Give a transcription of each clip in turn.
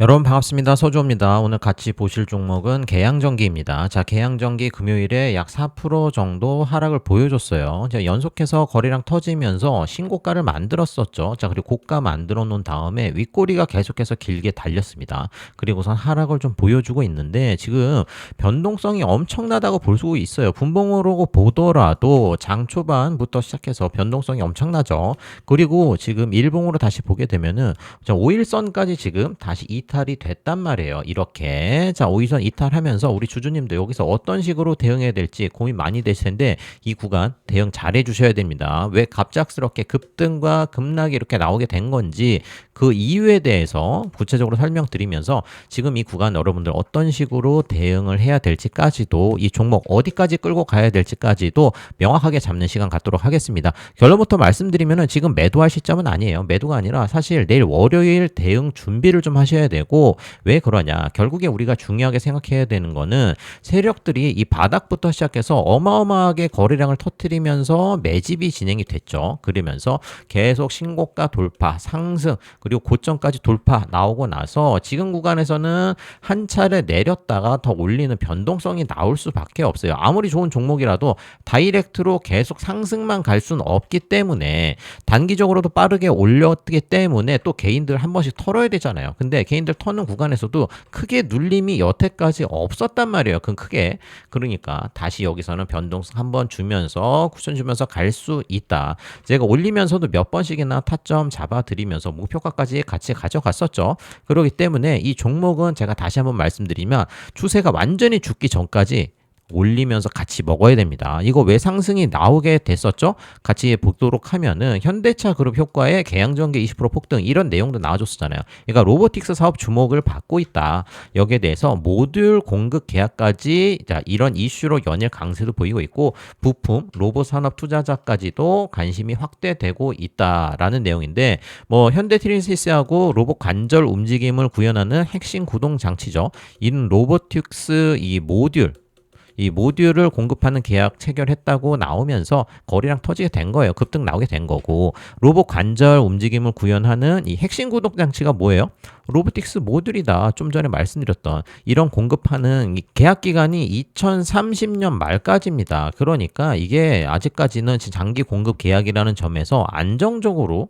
여러분 반갑습니다. 서주호입니다. 오늘 같이 보실 종목은 계양전기입니다. 자, 계양전기 금요일에 약 4% 정도 하락을 보여줬어요. 자, 연속해서 거래량 터지면서 신고가를 만들었었죠. 자, 그리고 고가 만들어 놓은 다음에 윗꼬리가 계속해서 길게 달렸습니다. 그리고선 하락을 좀 보여주고 있는데 지금 변동성이 엄청나다고 볼 수 있어요. 분봉으로 보더라도 장 초반부터 시작해서 변동성이 엄청나죠. 그리고 지금 일봉으로 다시 보게 되면은 자, 5일선까지 지금 다시 이 탈이 됐단 말이에요. 이렇게. 자, 5일선 이탈하면서 우리 주주님도 여기서 어떤 식으로 대응해야 될지 고민 많이 되실 텐데 이 구간 대응 잘 해주셔야 됩니다. 왜 갑작스럽게 급등과 급락이 이렇게 나오게 된 건지 그 이유에 대해서 구체적으로 설명드리면서 지금 이 구간 여러분들 어떤 식으로 대응을 해야 될지까지도 이 종목 어디까지 끌고 가야 될지까지도 명확하게 잡는 시간 갖도록 하겠습니다. 결론부터 말씀드리면은 지금 매도할 시점은 아니에요. 매도가 아니라 사실 내일 월요일 대응 준비를 좀 하셔야 되고 왜 그러냐? 결국에 우리가 중요하게 생각해야 되는 거는 세력들이 이 바닥부터 시작해서 어마어마하게 거래량을 터트리면서 매집이 진행이 됐죠. 그러면서 계속 신고가 돌파, 상승 그리고 고점까지 돌파 나오고 나서 지금 구간에서는 한 차례 내렸다가 더 올리는 변동성이 나올 수밖에 없어요. 아무리 좋은 종목이라도 다이렉트로 계속 상승만 갈 수는 없기 때문에 단기적으로도 빠르게 올렸기 때문에 또 개인들 한 번씩 털어야 되잖아요. 근데 개인 들 터는 구간에서도 크게 눌림이 여태까지 없었단 말이에요. 그 크게. 그러니까 다시 여기서는 변동성 한번 주면서 쿠션 주면서 갈 수 있다. 제가 올리면서도 몇 번씩이나 타점 잡아드리면서 목표가까지 같이 가져갔었죠. 그렇기 때문에 이 종목은 제가 다시 한번 말씀드리면 추세가 완전히 죽기 전까지 올리면서 같이 먹어야 됩니다. 이거 왜 상승이 나오게 됐었죠? 같이 보도록 하면은 현대차 그룹 효과에 개양전개 20% 폭등 이런 내용도 나와줬었잖아요. 그러니까 로보틱스 사업 주목을 받고 있다. 여기에 대해서 모듈 공급 계약까지 자 이런 이슈로 연일 강세도 보이고 있고 부품 로봇 산업 투자자까지도 관심이 확대되고 있다라는 내용인데 뭐 현대 트린시스하고 로봇 관절 움직임을 구현하는 핵심 구동 장치죠. 이는 로보틱스 이 모듈 이 모듈을 공급하는 계약 체결했다고 나오면서 거리랑 터지게 된 거예요. 급등 나오게 된 거고 로봇 관절 움직임을 구현하는 이 핵심 구동 장치가 뭐예요? 로보틱스 모듈이다. 좀 전에 말씀드렸던 이런 공급하는 이 계약 기간이 2030년 말까지입니다. 그러니까 이게 아직까지는 장기 공급 계약이라는 점에서 안정적으로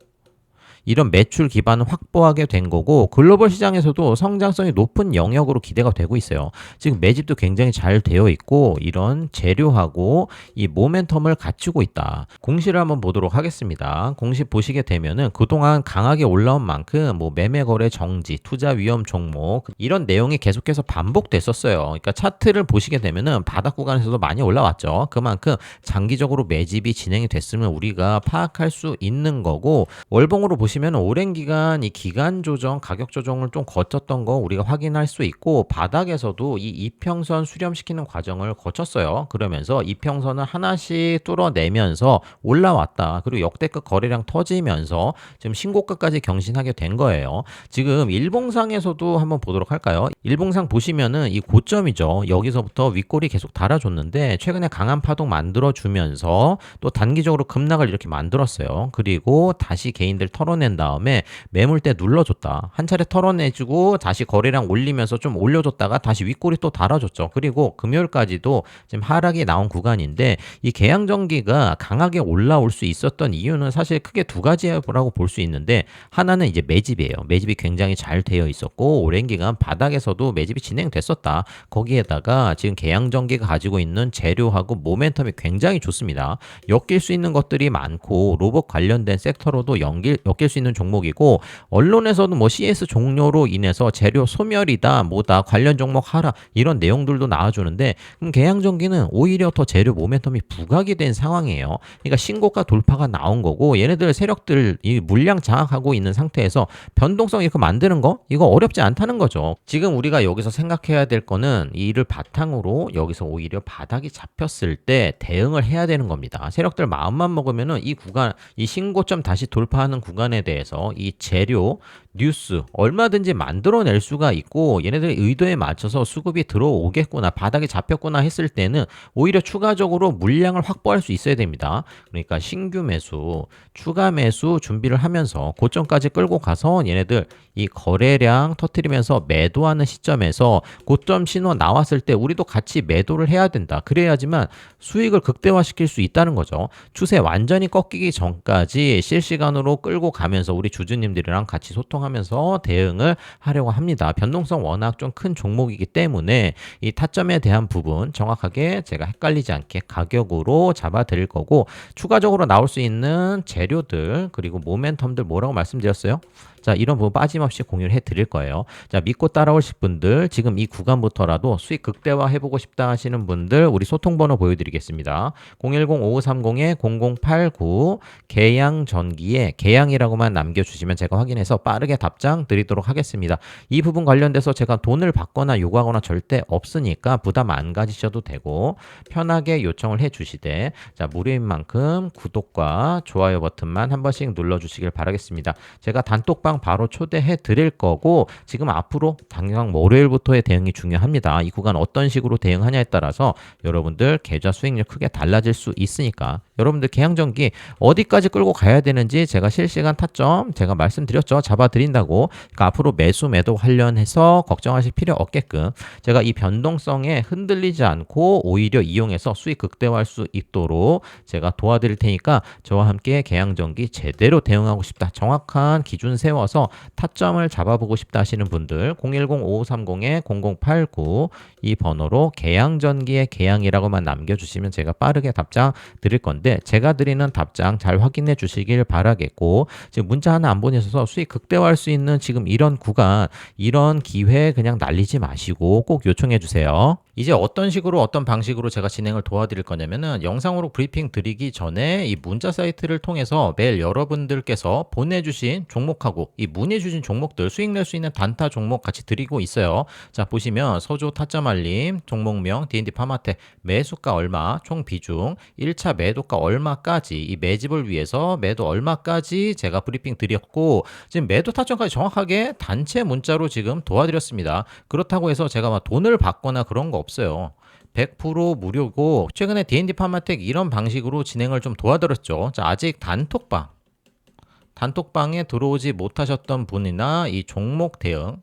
이런 매출 기반을 확보하게 된 거고 글로벌 시장에서도 성장성이 높은 영역으로 기대가 되고 있어요. 지금 매집도 굉장히 잘 되어 있고 이런 재료하고 이 모멘텀을 갖추고 있다. 공시를 한번 보도록 하겠습니다. 공시 보시게 되면은 그동안 강하게 올라온 만큼 뭐 매매 거래 정지, 투자 위험 종목 이런 내용이 계속해서 반복됐었어요. 그러니까 차트를 보시게 되면은 바닥 구간에서도 많이 올라왔죠. 그만큼 장기적으로 매집이 진행이 됐으면 우리가 파악할 수 있는 거고 월봉으로 보시 보시면 오랜 기간 이 기간 조정, 가격 조정을 좀 거쳤던 거 우리가 확인할 수 있고 바닥에서도 이 이평선 수렴시키는 과정을 거쳤어요. 그러면서 이평선을 하나씩 뚫어내면서 올라왔다. 그리고 역대급 거래량 터지면서 지금 신고가까지 경신하게 된 거예요. 지금 일봉상에서도 한번 보도록 할까요? 일봉상 보시면은 이 고점이죠. 여기서부터 윗골이 계속 달아줬는데 최근에 강한 파동 만들어 주면서 또 단기적으로 급락을 이렇게 만들었어요. 그리고 다시 개인들 털어내 털어낸 다음에 매물대 눌러줬다. 한 차례 털어내주고 다시 거래량 올리면서 좀 올려줬다가 다시 윗골이 또 달아줬죠. 그리고 금요일까지도 지금 하락이 나온 구간인데 이 개양전기가 강하게 올라올 수 있었던 이유는 사실 크게 두 가지라고 볼 수 있는데 하나는 이제 매집이에요. 매집이 굉장히 잘 되어 있었고 오랜 기간 바닥에서도 매집이 진행됐었다. 거기에다가 지금 개양전기가 가지고 있는 재료하고 모멘텀이 굉장히 좋습니다. 엮일 수 있는 것들이 많고 로봇 관련된 섹터로도 연길, 엮일 수 있는 종목이고 언론에서는 뭐 CS 종료로 인해서 재료 소멸이다 뭐다 관련 종목 하라 이런 내용들도 나와주는데 그럼 개양전기는 오히려 더 재료 모멘텀이 부각이 된 상황이에요. 그러니까 신고가 돌파가 나온 거고 얘네들 세력들 이 물량 장악하고 있는 상태에서 변동성 이렇게 만드는 거 이거 어렵지 않다는 거죠. 지금 우리가 여기서 생각해야 될 거는 이를 바탕으로 여기서 오히려 바닥이 잡혔을 때 대응을 해야 되는 겁니다. 세력들 마음만 먹으면은 이 구간 이 신고점 다시 돌파하는 구간에 대해서 이 재료 뉴스 얼마든지 만들어낼 수가 있고 얘네들의 의도에 맞춰서 수급이 들어오겠구나 바닥에 잡혔구나 했을 때는 오히려 추가적으로 물량을 확보할 수 있어야 됩니다. 그러니까 신규 매수, 추가 매수 준비를 하면서 고점까지 끌고 가서 얘네들 이 거래량 터트리면서 매도하는 시점에서 고점 신호 나왔을 때 우리도 같이 매도를 해야 된다. 그래야지만 수익을 극대화시킬 수 있다는 거죠. 추세 완전히 꺾이기 전까지 실시간으로 끌고 가면서 우리 주주님들이랑 같이 소통 하면서 대응을 하려고 합니다. 변동성 워낙 좀 큰 종목이기 때문에 이 타점에 대한 부분 정확하게 제가 헷갈리지 않게 가격으로 잡아 드릴 거고 추가적으로 나올 수 있는 재료들 그리고 모멘텀들 뭐라고 말씀드렸어요? 자, 이런 부분 빠짐없이 공유를 해 드릴 거예요. 자, 믿고 따라오실 분들, 지금 이 구간부터라도 수익 극대화 해보고 싶다 하시는 분들, 우리 소통 번호 보여드리겠습니다. 010-5530-0089, 개양 전기에 개양이라고만 남겨주시면 제가 확인해서 빠르게 답장 드리도록 하겠습니다. 이 부분 관련돼서 제가 돈을 받거나 요구하거나 절대 없으니까 부담 안 가지셔도 되고, 편하게 요청을 해 주시되, 자, 무료인 만큼 구독과 좋아요 버튼만 한 번씩 눌러주시길 바라겠습니다. 제가 단톡방 바로 초대해 드릴 거고 지금 앞으로 당장 월요일부터의 대응이 중요합니다. 이 구간 어떤 식으로 대응하냐에 따라서 여러분들 계좌 수익률 크게 달라질 수 있으니까 여러분들 개항전기 어디까지 끌고 가야 되는지 제가 실시간 타점 제가 말씀드렸죠. 잡아 드린다고. 그러니까 앞으로 매수 매도 관련해서 걱정하실 필요 없게끔 제가 이 변동성에 흔들리지 않고 오히려 이용해서 수익 극대화할 수 있도록 제가 도와드릴 테니까 저와 함께 개항전기 제대로 대응하고 싶다. 정확한 기준 세워 서 타점을 잡아보고 싶다 하시는 분들 010-5530-0089 이 번호로 개항전기의 개항이라고만 남겨주시면 제가 빠르게 답장 드릴 건데 제가 드리는 답장 잘 확인해 주시길 바라겠고 지금 문자 하나 안 보내셔서 수익 극대화할 수 있는 지금 이런 구간 이런 기회 그냥 날리지 마시고 꼭 요청해 주세요. 이제 어떤 식으로 어떤 방식으로 제가 진행을 도와드릴 거냐면은 영상으로 브리핑 드리기 전에 이 문자 사이트를 통해서 매일 여러분들께서 보내주신 종목하고 이 문의주신 종목들 수익 낼 수 있는 단타 종목 같이 드리고 있어요. 자 보시면 서조 타점 알림 종목명 D&D 파마텍 매수가 얼마 총 비중 1차 매도가 얼마까지 이 매집을 위해서 매도 얼마까지 제가 브리핑 드렸고 지금 매도 타점까지 정확하게 단체 문자로 지금 도와드렸습니다. 그렇다고 해서 제가 막 돈을 받거나 그런 거 없어요. 100% 무료고 최근에 D&D 파마텍 이런 방식으로 진행을 좀 도와드렸죠. 자, 아직 단톡방 단톡방에 들어오지 못하셨던 분이나 이 종목 대응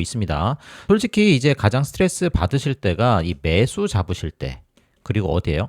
있습니다. 솔직히 이제 가장 스트레스 받으실 때가 이 매수 잡으실 때 그리고 어디에요?